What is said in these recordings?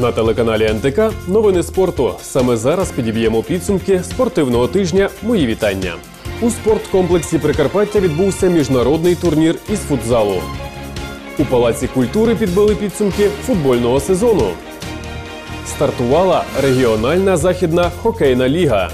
На телеканалі НТК новини спорту. Саме зараз підіб'ємо підсумки спортивного тижня. Мої вітання. У спорткомплексі Прикарпаття відбувся міжнародний турнір із футзалу. У палаці культури підбили підсумки футбольного сезону. Стартувала регіональна західна хокейна ліга.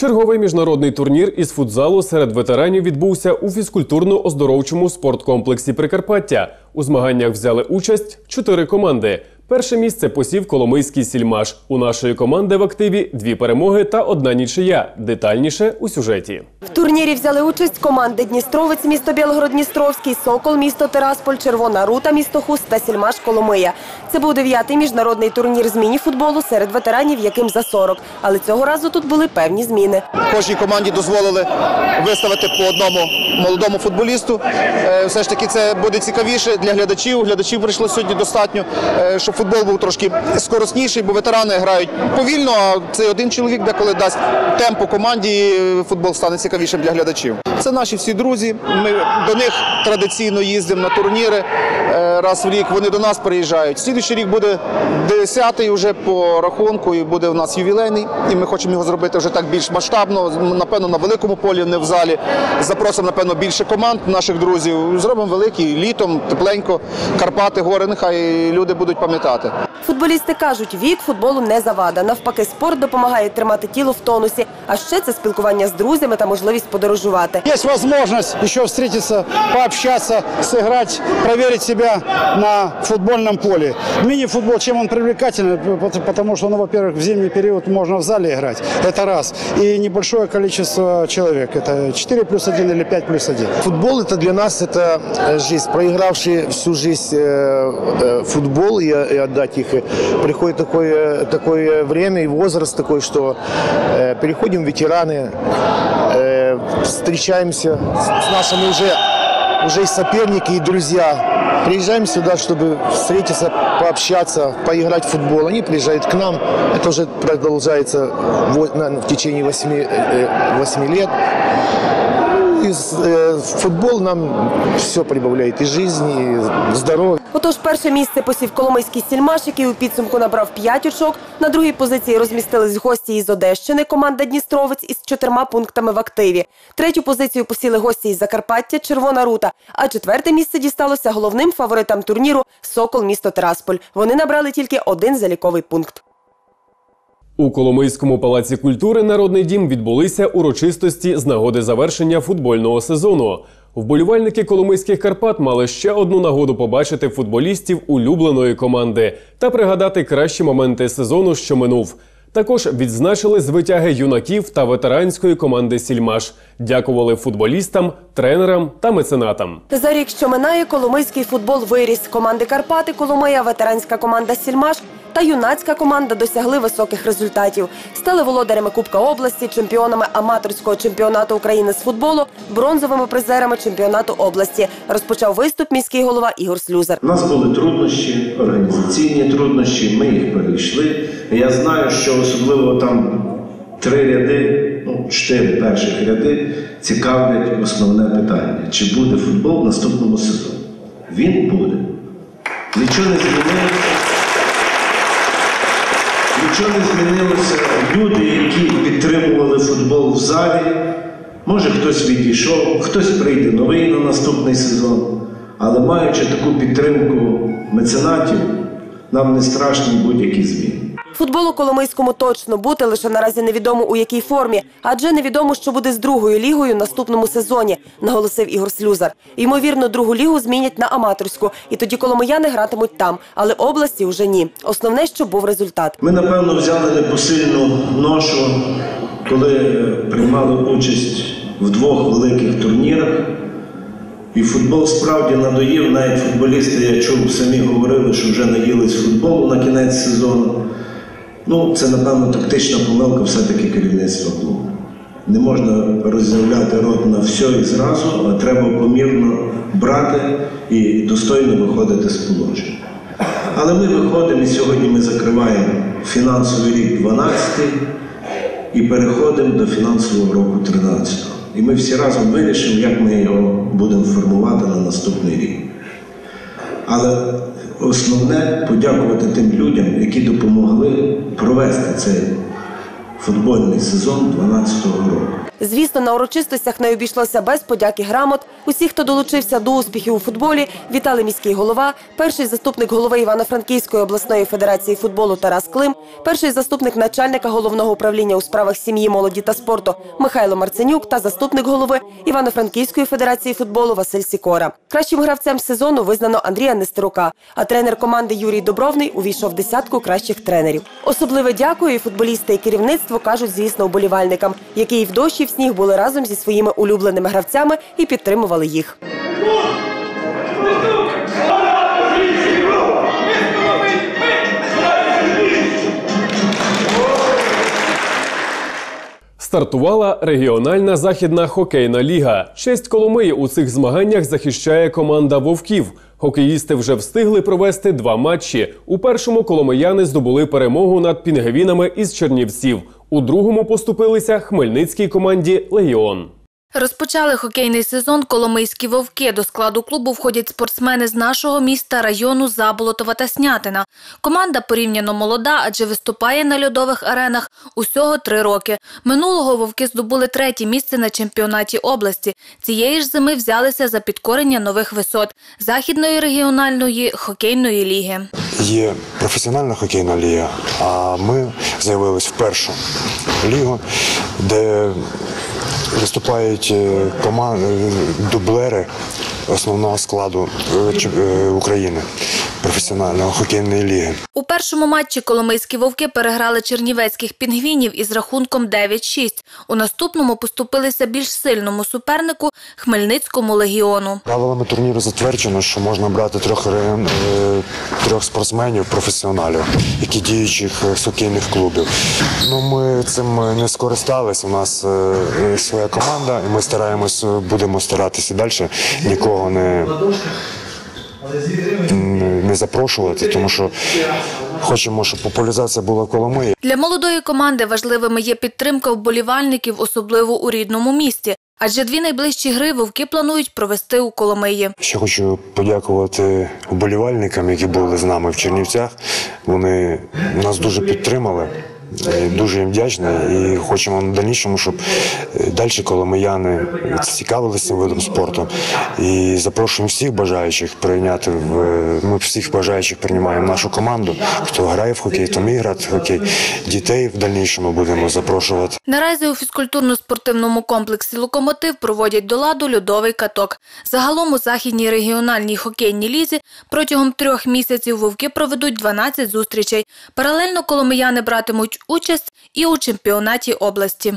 Черговий міжнародний турнір із футзалу серед ветеранів відбувся у фізкультурно-оздоровчому спорткомплексі Прикарпаття. У змаганнях взяли участь чотири команди. Перше місце посів Коломийський сільмаш. У нашої команди в активі дві перемоги та одна нічия. Детальніше у сюжеті. В турнірі взяли участь команди Дністровець, місто Білгород-Дністровський, Сокол, місто Терасполь, Червона Рута, місто Хуст та Сільмаш Коломия. Це був дев'ятий міжнародний турнір з міні-футболу серед ветеранів, яким за 40. Але цього разу тут були певні зміни. Кожній команді дозволили виставити по одному молодому футболісту. Е, Все ж таки це буде цікавіше для глядачів. Глядачів прийшло сьогодні достатньо, е, щоб футбол був трошки скоросніший, бо ветерани грають повільно. А цей один чоловік деколи дасть темпу команді, футбол стане цікавішим для глядачів. Це наші всі друзі. Ми до них традиційно їздимо на турніри е, раз в рік. Вони до нас приїжджають. Слідуючий рік буде 10-й вже по рахунку, і буде у нас ювілейний. І ми хочемо його зробити вже так більш масштабно. Напевно, на великому полі, не в залі. Запросимо, напевно, більше команд наших друзів. Зробимо великий літом, тепленько, Карпати, гори. Нехай люди будуть пам'ятати. Футболісти кажуть, вік футболу не завада. Навпаки, спорт допомагає тримати тіло в тонусі. А ще це спілкування з друзями та можливість подорожувати. Есть возможность еще встретиться, пообщаться, сыграть, проверить себя на футбольном поле. Мини-футбол, чем он привлекательный? Пот- Потому что, ну, во-первых, в зимний период можно в зале играть, это раз. И небольшое количество человек, это 4 плюс 1 или 5 плюс 1. Футбол это для нас это э, жизнь. Проигравшие всю жизнь э, э, футбол и, отдать их, приходит такое, такое время и возраст такой, что переходим ветераны, встречаемся с нашими уже, уже и соперники, и друзья. Приезжаем сюда, чтобы встретиться, пообщаться, поиграть в футбол. Они приезжают к нам. Это уже продолжается в, в течение 8, э, э, 8 лет. И э, футбол нам все прибавляет и жизни, и здоровья. Отож, перше місце посів Коломийський сільмаш, який у підсумку набрав 5 очок. На другій позиції розмістились гості із Одещини, команда Дністровець із чотирма пунктами в активі. Третю позицію посіли гості із Закарпаття, Червона Рута. А четверте місце дісталося головним фаворитам турніру Сокол місто Терасполь. Вони набрали тільки один заліковий пункт. У Коломийському палаці культури Народний дім відбулися урочистості з нагоди завершення футбольного сезону. Вболівальники Коломийських Карпат мали ще одну нагоду побачити футболістів улюбленої команди та пригадати кращі моменти сезону, що минув. Також відзначили звитяги юнаків та ветеранської команди Сільмаш. Дякували футболістам, тренерам та меценатам. За рік, що минає, коломийський футбол виріс. Команди Карпати, Коломия, ветеранська команда Сільмаш та юнацька команда досягли високих результатів. Стали володарями Кубка області, чемпіонами аматорського чемпіонату України з футболу, бронзовими призерами чемпіонату області. Розпочав виступ міський голова Ігор Слюзар. У нас були труднощі, організаційні труднощі, ми їх перейшли. Я знаю, що особливо там три ряди, ну, чотири перших ряди цікавлять основне питання: чи буде футбол в наступному сезоні? Він буде. Нічого не змінилося. Нічого не змінилося. Люди, які підтримували футбол в залі, може хтось відійшов, хтось прийде новий на наступний сезон. Але маючи таку підтримку меценатів, нам не страшні будь-які зміни. Футболу Коломийському точно бути, лише наразі невідомо у якій формі, адже невідомо, що буде з другою лігою наступному сезоні, наголосив Ігор Слюзар. Ймовірно, другу лігу змінять на аматорську, і тоді коломияни гратимуть там, але області вже ні. Основне, що був результат. Ми, напевно, взяли непосильну ношу, коли е, приймали участь в двох великих турнірах. І футбол справді надоїв. Навіть футболісти, я чув, самі говорили, що вже наїлись футболу на кінець сезону. Ну, це, напевно, тактична помилка все-таки керівництва клубу. Не можна роззявляти рот на все і зразу, а треба помірно брати і достойно виходити з положення. Але ми виходимо і сьогодні ми закриваємо фінансовий рік 12 і переходимо до фінансового року 13 І ми всі разом вирішимо, як ми його будемо формувати на наступний рік. Але основне подякувати тим людям, які допомогли провести цей футбольний сезон 2012 року. Звісно, на урочистостях не обійшлося без подяки грамот. Усі, хто долучився до успіхів у футболі, вітали міський голова, перший заступник голови Івано-Франківської обласної федерації футболу Тарас Клим, перший заступник начальника головного управління у справах сім'ї, молоді та спорту Михайло Марценюк та заступник голови Івано-Франківської федерації футболу Василь Сікора. Кращим гравцем сезону визнано Андрія Нестерука, а тренер команди Юрій Добровний увійшов в десятку кращих тренерів. Особливе дякую і футболісти і керівництво кажуть, звісно, уболівальникам, які і в дощі, і в сніг були разом зі своїми улюбленими гравцями і підтримували їх. Стартувала регіональна західна хокейна ліга. Честь Коломиї у цих змаганнях захищає команда Вовків. Хокеїсти вже встигли провести два матчі. У першому коломияни здобули перемогу над пінгвінами із Чернівців. У другому поступилися хмельницькій команді Легіон. Розпочали хокейний сезон Коломийські вовки. До складу клубу входять спортсмени з нашого міста, району Заболотова та Снятина. Команда порівняно молода, адже виступає на льодових аренах усього три роки. Минулого вовки здобули третє місце на чемпіонаті області. Цієї ж зими взялися за підкорення нових висот західної регіональної хокейної ліги. Є професіональна хокейна ліга, а ми заявились в першу лігу, де виступають команди, дублери основного складу е, е, України професіональної хокейної ліги. У першому матчі Коломийські вовки переграли чернівецьких пінгвінів із рахунком 9-6. У наступному поступилися більш сильному супернику Хмельницькому легіону. Правилами турніру затверджено, що можна брати трьох, е, трьох спортсменів, професіоналів, які діючих е, з хокейних клубів. Ну, ми цим не скористалися. У нас е, е, своя команда, і ми стараємось, е, будемо старатися далі нікого не, не- запрошувати, тому що хочемо, щоб популяризація була коло ми. Для молодої команди важливими є підтримка вболівальників, особливо у рідному місті. Адже дві найближчі гри вовки планують провести у Коломиї. Ще хочу подякувати вболівальникам, які були з нами в Чернівцях. Вони нас дуже підтримали. І Дуже їм вдячний і хочемо на дальнішому, щоб е, далі коломияни цікавилися цим видом спорту. І запрошуємо всіх бажаючих прийняти в е, ми всіх бажаючих приймаємо нашу команду. Хто грає в хокей, хто вміє грати в хокей. Дітей в дальнішому будемо запрошувати. Наразі у фізкультурно-спортивному комплексі «Локомотив» проводять до ладу льодовий каток. Загалом у західній регіональній хокейній лізі протягом трьох місяців вовки проведуть 12 зустрічей. Паралельно коломияни братимуть участь і у чемпіонаті області.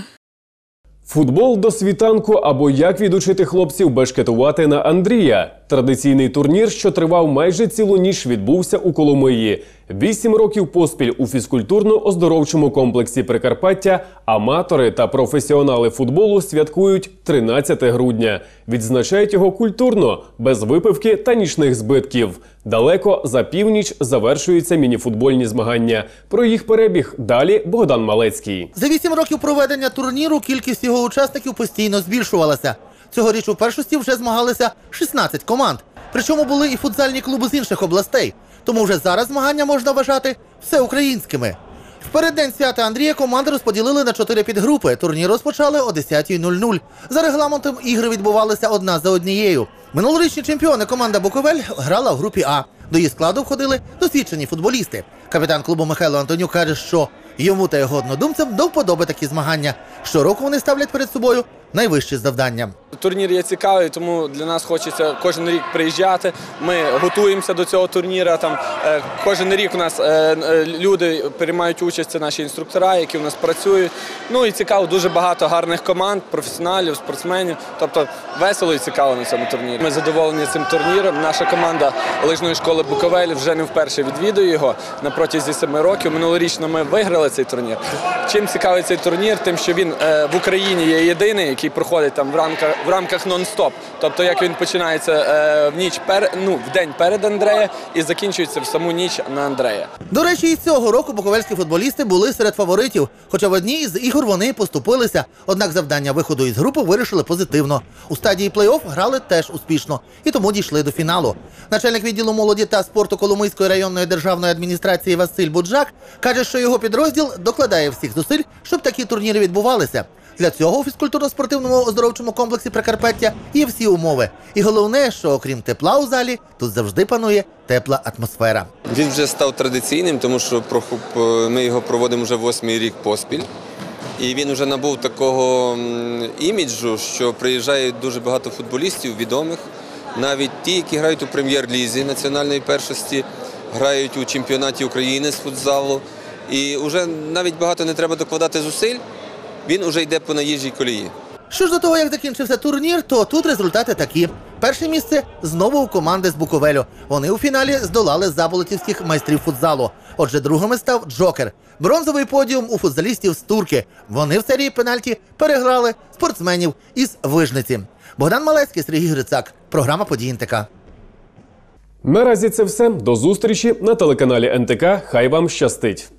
Футбол до світанку або як відучити хлопців бешкетувати на Андрія. Традиційний турнір, що тривав майже цілу ніч, відбувся у Коломиї. Вісім років поспіль у фізкультурно-оздоровчому комплексі Прикарпаття аматори та професіонали футболу святкують 13 грудня. Відзначають його культурно, без випивки та нічних збитків. Далеко за північ завершуються мініфутбольні змагання. Про їх перебіг далі Богдан Малецький. За вісім років проведення турніру кількість його учасників постійно збільшувалася. Цьогоріч у першості вже змагалися 16 команд. Причому були і футзальні клуби з інших областей. Тому вже зараз змагання можна вважати всеукраїнськими. В переддень свята Андрія команди розподілили на чотири підгрупи. Турнір розпочали о 10.00. За регламентом ігри відбувалися одна за однією. Минулорічні чемпіони команда Буковель грала в групі А. До її складу входили досвідчені футболісти. Капітан клубу Михайло Антонюк каже, що йому та його однодумцям до вподоби такі змагання. Щороку вони ставлять перед собою найвищі завдання. Турнір є цікавий, тому для нас хочеться кожен рік приїжджати. Ми готуємося до цього турніру. Там е, кожен рік у нас е, е, люди приймають участь, це наші інструктора, які у нас працюють. Ну і цікаво, дуже багато гарних команд, професіоналів, спортсменів. Тобто весело і цікаво на цьому турнірі. Ми задоволені цим турніром. Наша команда лижної школи Буковель вже не вперше відвідує його на протязі семи років. Минулорічно ми виграли цей турнір. Чим цікавий цей турнір? Тим, що він е, в Україні є єдиний, який проходить там в рамках в рамках нон-стоп. Тобто, як він починається е, в ніч пер, ну, в день перед Андрея і закінчується в саму ніч на Андрея. До речі, і цього року буковельські футболісти були серед фаворитів. Хоча в одній із ігор вони поступилися. Однак завдання виходу із групи вирішили позитивно. У стадії плей-офф грали теж успішно і тому дійшли до фіналу. Начальник відділу молоді та спорту Коломийської районної державної адміністрації Василь Буджак каже, що його підрозділ докладає всіх зусиль, щоб такі турніри відбувалися. Для цього у фізкультурно-спортивному оздоровчому комплексі Прикарпаття є всі умови. І головне, що окрім тепла у залі, тут завжди панує тепла атмосфера. Він вже став традиційним, тому що ми його проводимо вже восьмий рік поспіль. І він вже набув такого іміджу, що приїжджає дуже багато футболістів відомих, навіть ті, які грають у прем'єр-лізі національної першості, грають у чемпіонаті України з футзалу. І вже навіть багато не треба докладати зусиль, він вже йде по наїжджій колії. Що ж до того, як закінчився турнір, то тут результати такі. Перше місце знову у команди з Буковелю. Вони у фіналі здолали заболотівських майстрів футзалу. Отже, другими став Джокер. Бронзовий подіум у футзалістів з турки. Вони в серії пенальті переграли спортсменів із Вижниці. Богдан Малецький, Сергій Грицак. Програма «Події НТК». Наразі це все. До зустрічі на телеканалі НТК. Хай вам щастить.